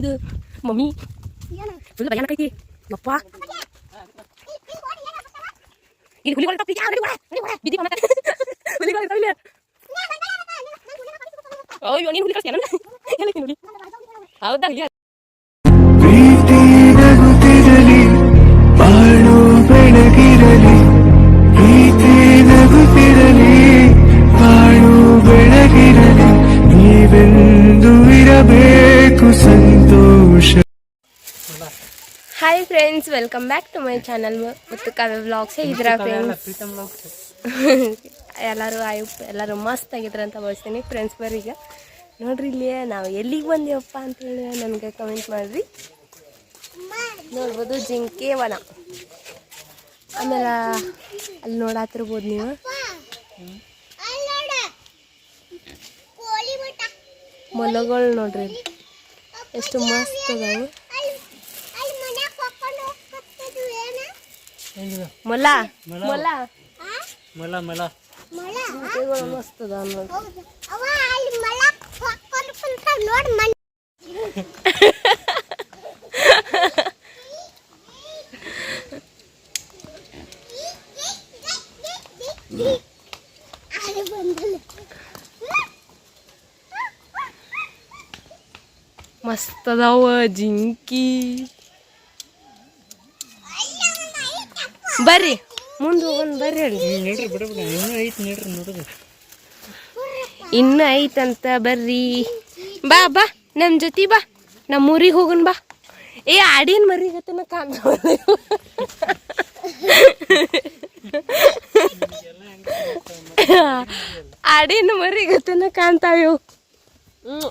ಇದು mummy full ಭಯಾನಕ ಐತಿ ಯಪ್ಪ ಇಲ್ಲಿ ಹುಲಿಗಳು ಇರ್ತಾವ ಪ್ರೀತಿ, ಆ, ನಡಿ ಒಳ, ನಡಿ ಒಳ, ಬಿದ್ದಿ ಮಮ್ಮಕ್ಕ. ಹುಲಿಗಳು ಇರ್ತಾವ ಇಲ್ಲಿ. ಅಯ್ಯೋ ನೀನು ಹುಲಿ ಕಳ್ಸ್ತೀಯ ನನ್ನ? ಏನಕ್ಕೆ ಹುಲಿ ಹೌದಾ ಹುಲಿ ಪ್ರೀತಿ ನಗುತ್ತಿರಲಿ ಬಾಳು ಬೆಳಗಿರಲಿ. ನೀವೆಂದು ಇರಬೇಕು ಸಂತೋಷ. Hi friends welcome back to my channel ಮತ್ತು ಕಾವ್ಯ ವ್ಲಾಗ್ಸ್ ಹೇಗಿದ್ದೀರಾ ಫ್ರೆಂಡ್ಸ್ ಎಲ್ಲರೂ ಆಯು ಎಲ್ಲರೂ ಮಸ್ತ್ ಆಗಿದ್ರ ಅಂತ ಭಾವಿಸ್ತೀನಿ ಫ್ರೆಂಡ್ಸ್ ಬರೀಗ ಈಗ. ನೋಡ್ರಿ ಇಲ್ಲಿ ನಾವು ಎಲ್ಲಿಗೆ ಬಂದೀವಪ್ಪ ಅಂತೇಳಿ ನನಗೆ ಕಮೆಂಟ್ ಮಾಡಿರಿ. ನೋಡ್ಬೋದು ಜಿಂಕೆ ವನ ಆಮೇಲೆ ಅಲ್ಲಿ ನೋಡಾತಿರ್ಬೋದು ನೀವು. ಮೊಲಗಳು ನೋಡ್ರಿ. ಎಷ್ಟು ಮಸ್ತ್ ಅದಾವು. ಮೊಲ. ಮೊಲ. ಮೊಲ. ಮೊಲ ಮಸ್ತ್ ಅದಾವ ನೋಡ್ರಿ. ಮಸ್ತ್ ಅದಾವ ಜಿಂಕಿ. ಬರ್ರಿ ಮುಂದೆ ಹೋಗೋಣ ಬರ್ರಿ ಅಲ್ಲಿ ಇನ್ನೂ ಇನ್ನು ಐತಂತ ಬರ್ರಿ. ಬಾ ಬಾ ನಮ್ಮ ಜೊತೆ ಬಾ. ನಮ್ಮ ಊರಿಗೆ ಹೋಗೋಣ ಬಾ. ಏ ಆಡಿನ ಮರಿಗತ್ತನ ಕಾಂತ ಆಡಿನ ಮರಿಗತ್ತನ ಕಾಣ್ತಾವ್ಯವು ಹ್ಮ್.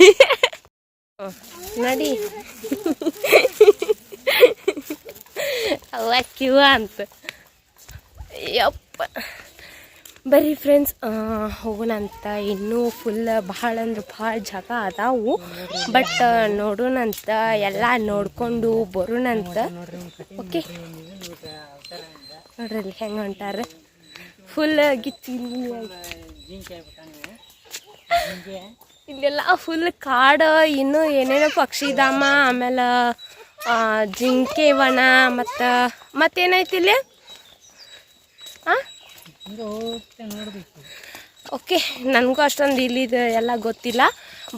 ನಡಿ. ಕ್ಯೂ ಅಂತ ಯಪ್ಪ. ಬರ್ರಿ ಫ್ರೆಂಡ್ಸ್ ಹೋಗೋಣ ಇನ್ನೂ ಫುಲ್ ಭಾಳ ಅಂದ್ರೆ ಭಾಳ ಜಾಗ ಅದಾವು. ಬಟ್ ನೋಡೋಣಂತ. ಎಲ್ಲ ನೋಡ್ಕೊಂಡು ಬರೋಣಂತ. ಓಕೆ ನೋಡ್ರಿ, ಹೆಂಗೆ ಹೊಂಟಾರೆ. ಫುಲ್ ಗಿಚ್ಚಿ ಇಲ್ಲೆಲ್ಲ ಫುಲ್ ಕಾಡು, ಇನ್ನು ಏನೇನೋ ಪಕ್ಷಿಧಾಮ ಆಮೇಲೆ ಜಿಂಕೆ ವನ ಮತ್ತು ಮತ್ತೇನೈತಿ ಇಲ್ಲಿ? ಓಕೆ ನನಗೂ ಅಷ್ಟೊಂದು ಇಲ್ಲಿದು ಎಲ್ಲ ಗೊತ್ತಿಲ್ಲ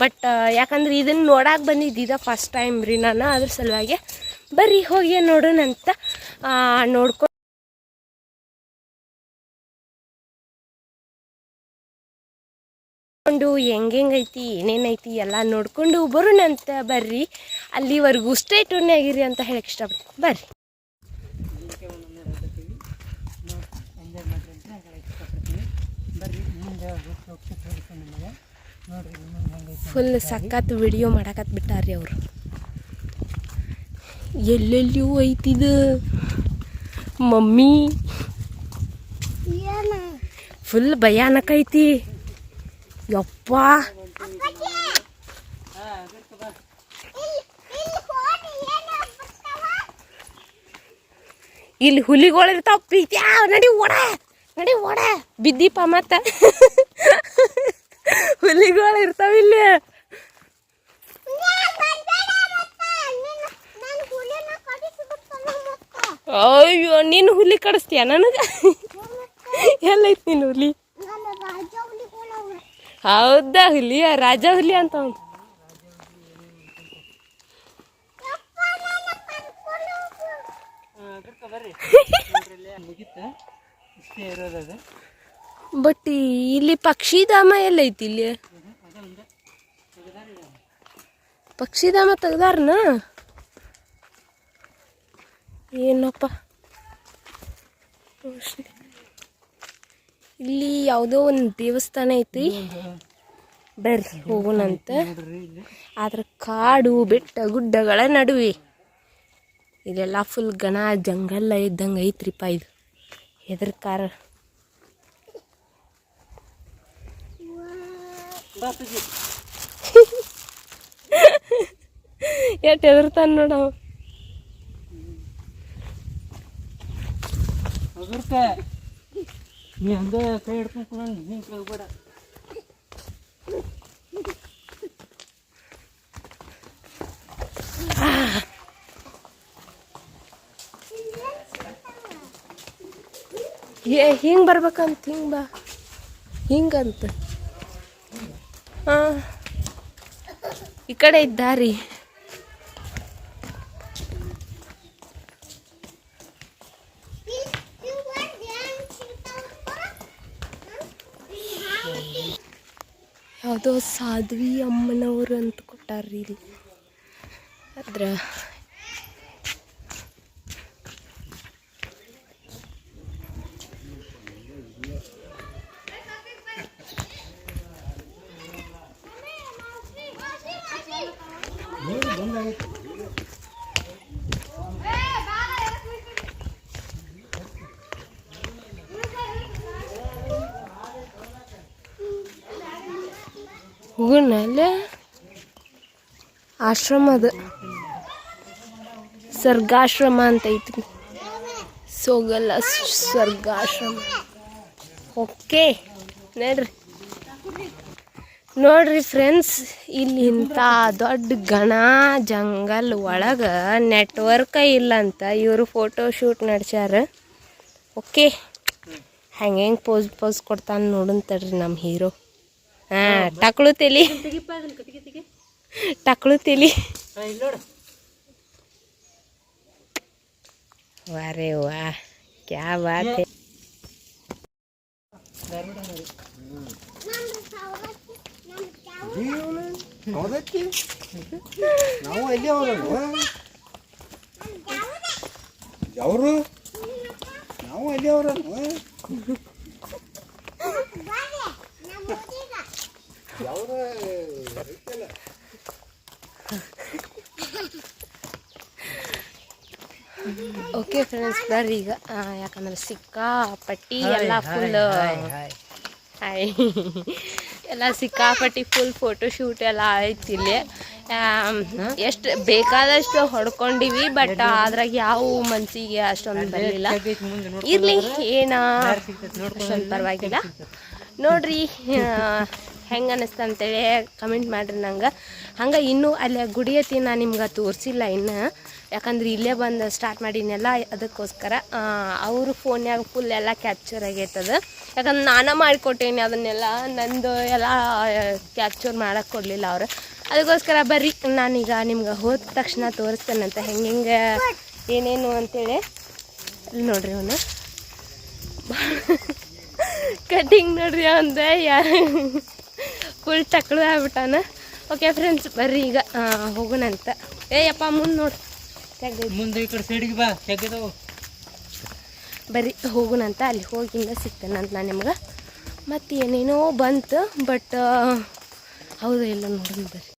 ಬಟ್ ಯಾಕಂದ್ರೆ ಇದನ್ನು ನೋಡಕ್ಕೆ ಬಂದಿದ್ದ ಫಸ್ಟ್ ಟೈಮ್ ರೀ ನಾನು, ಅದ್ರ ಸಲುವಾಗಿ ಬರ್ರಿ ಹೋಗಿ ನೋಡೋಣಂತ ನೋಡ್ಕೊಂಡು ಐತಿ ಹೆಂಗೆಂಗೈತಿ ಏನೇನೈತಿ ಎಲ್ಲ ನೋಡ್ಕೊಂಡು ಬರೋಣಂತ ಬರ್ರಿ. ಅಲ್ಲಿವರೆಗೂ ಸ್ಟೇ ಟೂನ್ ಆಗಿರಿ ಅಂತ ಹೇಳಕ್ಕೆ ಇಷ್ಟಪಡ್ತೀನಿ. ಬರ್ರಿ. ಫುಲ್ ಸಖತ್ ವಿಡಿಯೋ ಮಾಡಕತ್ ಬಿಟ್ಟಾರ್ರಿ ಅವರು. ಎಲ್ಲೆಲ್ಲಿಯೂ ಐತಿದ ಮಮ್ಮಿ. ಫುಲ್ ಭಯಾನಕ ಐತಿ. ಯಪ್ಪ. ಇಲ್ಲಿ ಹುಲಿಗಳು ಇರ್ತಾವ ಪೀತ್ಯಾ ನಡಿ ಓಡ ನಡಿ ಓಡ. ಬಿದ್ದೀಪ ಮತ್ತ. ಹುಲಿಗಳು ಇರ್ತಾವ ಇಲ್ಲಿ. ಅಯ್ಯೋ, ನೀನು ಹುಲಿ ಕಡಿಸ್ತೀಯ ನನಗೆ? ಎಲ್ಲೈತಿ ನೀನು ಹುಲಿ? ಹೌದಾ ಹುಲಿ ರಾಜ ಹುಲಿ ಅಂತ ಅವನು ಬಟ್ ಇಲ್ಲಿ ಪಕ್ಷಿಧಾಮ ಎಲ್ಲೈತಿ ಇಲ್ಲಿ. ಪಕ್ಷಿಧಾಮ ತೆಗ್ದಾರನ? ಏನಪ್ಪ. ಇಲ್ಲಿ ಯಾವುದೋ ಒಂದು ದೇವಸ್ಥಾನ ಐತಿ. ಬರ್ರಿ ಹೋಗೋಣಂತ ಆದ್ರೆ ಕಾಡು, ಬೆಟ್ಟ, ಗುಡ್ಡಗಳ ನಡುವೆ. ಇದೆಲ್ಲ ಫುಲ್ ಘನ ಜಂಗಲ್ ಇದ್ದಂಗೆ ಐತ್ರಿಪ್ಪ ಇದು. ಹೆದರ್ಕಾರ. ಎಷ್ಟು ಹೆದರ್ತಾನ ನೋಡ ನೀ ಹಂಗ ಕೈ ಹಿಡ್ಕೊಂಡು ಕುಂಡ್ ಹಿಂಗೆ ಏ, ಹಿಂಗೆ ಬರ್ಬೇಕಂತ, ಹಿಂಗೆ ಬಾ. ಹಿಂಗಂತ. ಹಾಂ ಈ ಕಡೆ ಇದ್ದಾರಿ. ಯಾವುದೋ ಸಾಧ್ವಿ ಅಮ್ಮನವರು ಅಂತ ಕೊಟ್ಟಾರ್ರಿ ಇಲ್ಲಿ. ಅದ್ರ ಹೋಗೋಣ ಅಲ್ಲೇ ಆಶ್ರಮ ಅದು. ಸರ್ಗಾಶ್ರಮ ಅಂತ ಐತ್ರಿ ಸೋಗಲ್ಲ, ಸ್ವರ್ಗಾಶ್ರಮ. ಓಕೆ, ನೋಡ್ರಿ. ನೋಡ್ರಿ ಫ್ರೆಂಡ್ಸ್ ಇಲ್ಲಿ ಇಂಥ ದೊಡ್ಡ ಗಣ ಜಂಗಲ್ ಒಳಗೆ ನೆಟ್ವರ್ಕ ಇಲ್ಲ ಅಂತ ಇವರು ಫೋಟೋ ಶೂಟ್ ನಡೆಸ್ಯಾರ. ಓಕೆ, ಹೆಂಗೆ ಪೋಸ್ ಪೋಸ್ ಕೊಡ್ತಾನೆ ನೋಡಂತಡ್ರಿ ನಮ್ಮ ಹೀರೋ ಹಾಂ ಟಕ್ಳು ತೆಲಿ ಟಕ್ಳು ತೆಲಿ ವಾರೇ ವಾ ಕ್ಯಾ ಬಾತ್ ನಾವು ಎಲ್ಲಿ ಅವರಲ್ವ ಅವರು ನಾವು ಎಲ್ಲಿ ಅವರಲ್ವ ಓಕೆ ಫ್ರೆಂಡ್ಸ್ ಬರ್ರಿ ಈಗ. ಆ, ಯಾಕಂದ್ರೆ ಸಿಕ್ಕಾಪಟ್ಟಿ ಎಲ್ಲ ಫುಲ್ ಹಾಯ್ ಎಲ್ಲ ಸಿಕ್ಕಾಪಟ್ಟಿ ಫುಲ್ ಫೋಟೋ ಶೂಟ್ ಎಲ್ಲ ಆಯ್ತು ಇಲ್ಲಿ. ಎಷ್ಟು ಬೇಕಾದಷ್ಟು ಹೊಡ್ಕೊಂಡಿವಿ ಬಟ್ ಅದ್ರಾಗ ಯಾವ ಮನ್ಸಿಗೆ ಅಷ್ಟೊಂದು ಬರಲಿಲ್ಲ. ಇರ್ಲಿ ಏನ ಅಷ್ಟೊಂದು ಪರವಾಗಿಲ್ಲ. ನೋಡ್ರಿ ಹೆಂಗೆ ಅನ್ನಿಸ್ತು ಅಂತೇಳಿ ಕಮೆಂಟ್ ಮಾಡಿರಿ ನಂಗೆ. ಹಂಗೆ ಇನ್ನೂ ಅಲ್ಲೇ ಗುಡಿ ಐತಿ ನಾನು ನಿಮ್ಗೆ ತೋರಿಸಿಲ್ಲ ಇನ್ನು. ಯಾಕಂದ್ರೆ ಇಲ್ಲೇ ಬಂದು ಸ್ಟಾರ್ಟ್ ಮಾಡಿನೆಲ್ಲ ಅದಕ್ಕೋಸ್ಕರ ಅವರು ಫೋನ್ಯಾಗ ಫುಲ್ ಎಲ್ಲ ಕ್ಯಾಪ್ಚರ್ ಆಗೈತದ. ಯಾಕಂದ್ರೆ ನಾನೇ ಮಾಡಿಕೊಟ್ಟೇನಿ ಅದನ್ನೆಲ್ಲ, ನಂದು ಎಲ್ಲ ಕ್ಯಾಪ್ಚರ್ ಮಾಡೋಕೆ ಕೊಡಲಿಲ್ಲ ಅವರು. ಅದಕ್ಕೋಸ್ಕರ ಬರ್ರಿ, ನಾನೀಗ ನಿಮ್ಗೆ ಹೋದ ತಕ್ಷಣ ತೋರಿಸ್ತೇನಂತ ಹೆಂಗೆ ಹೆಂಗೆ, ಏನೇನು ಅಂತೇಳಿ. ನೋಡ್ರಿ ಅವನು. ಕಟಿಂಗ್ ನೋಡ್ರಿ ಅವಂದ ಯಾ ಫುಲ್ ತಕ್ಕಳು ಆಗ್ಬಿಟ್ಟಾನ. ಓಕೆ ಫ್ರೆಂಡ್ಸ್ ಬರ್ರಿ ಈಗ ಹೋಗೋಣಂತ. ಏಯಪ್ಪ ಮುಂದೆ ನೋಡು. ತೆಗ್ದು. ಮುಂದೆ ಈ ಕಡೆ ಸೈಡಿಗೆ ಬಾ ತೆಗೆದವು ಬರ್ರಿ ಹೋಗೋಣಂತ. ಅಲ್ಲಿ ಹೋಗಿಂದ ಸಿಗ್ತೇನಂತ ನಾನು ನಿಮ್ಗೆ. ಮತ್ತು ಏನೇನೋ ಬಂತು ಬಟ್ ಹೌದು ಎಲ್ಲ ನೋಡೋಣ ಬರ್ರಿ.